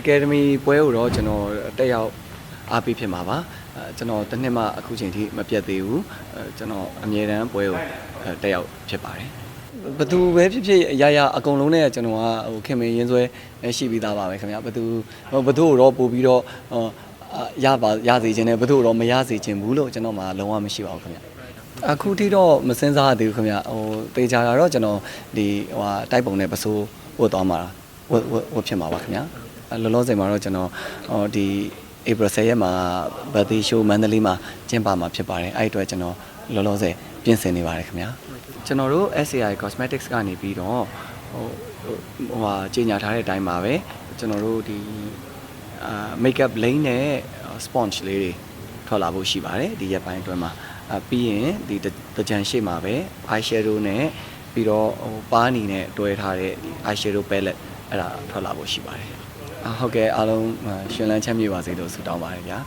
Academy ပွဲကိုတော့ကျွန်တော်တက်ရောက်အားပေးဖြစ်မှာပါအဲကျွန်တော်တစ်နှစ်မှအခုချိန်ထိမပြတ်သေးဘူးအဲကျွန်တော်အမြဲတမ်းပွဲကိုအဲတက်ရောက်ဖြစ်ပါတယ်ဘသူပဲဖြစ်ဖြစ်ရရအကုန်လုံးနဲ့ကျွန်တော်ကဟိုခင်မင်းရင်းဆွဲရှိပြီးသားပါပဲခင်ဗျာဘသူဟိုဘသူကိုတော့ပို့ပြီးတော့ဟိုအာရပါရစေခြင်းနဲ့ဘသူကိုတော့မရစေခြင်းဘူးလို့ကျွန်တော်မှလုံးဝမရှိပါဘူးခင်ဗျာအခုထိတော့မစင်စားရသေးဘူးခင်ဗျဟိုတေချာတာတော့ကျွန်တော်ဒီဟိုဟာတိုက်ပုံနဲ့ပစိုးဝတ်သွားမှာဝတ်ဝတ်ဝတ်ဖြစ်မှာပါခင်ဗျအဲ လောလောဆယ်မှာတော့ကျွန်တော်ဟိုဒီ April 10ရက်မှာ birthday show မန္တလေးမှာကျင်းပမှာဖြစ်ပါတယ်အဲ့ဒီအတွက်ကျွန်တော်လောလောဆယ်ပြင်ဆင်နေပါတယ်ခင်ဗျကျွန်တော်တို့ SCI Cosmetics ကနေပြီးတော့ဟိုဟိုဟာကြီးညာထားတဲ့အတိုင်းပါပဲကျွန်တော်တို့ဒီအာ makeup lane နဲ့ sponge လေးတွေထွက်လာဖို့ရှိပါတယ်ဒီရက်ပိုင်းအတွင်းမှာအပြီးရင်ဒီတကြံရှိမှာပဲ eye shadow နဲ့ပြီးတော့ဟိုပါးနီနဲ့တွဲထားတဲ့ဒီ eye shadow palette အဲ့ဒါထွက်လာဖို့ရှိပါတယ်အ ဟုတ်ကဲ့အားလုံးအာရှင်လန်းချမ်းမြေပါစေလို့ဆုတောင်းပါတယ်ဗျာ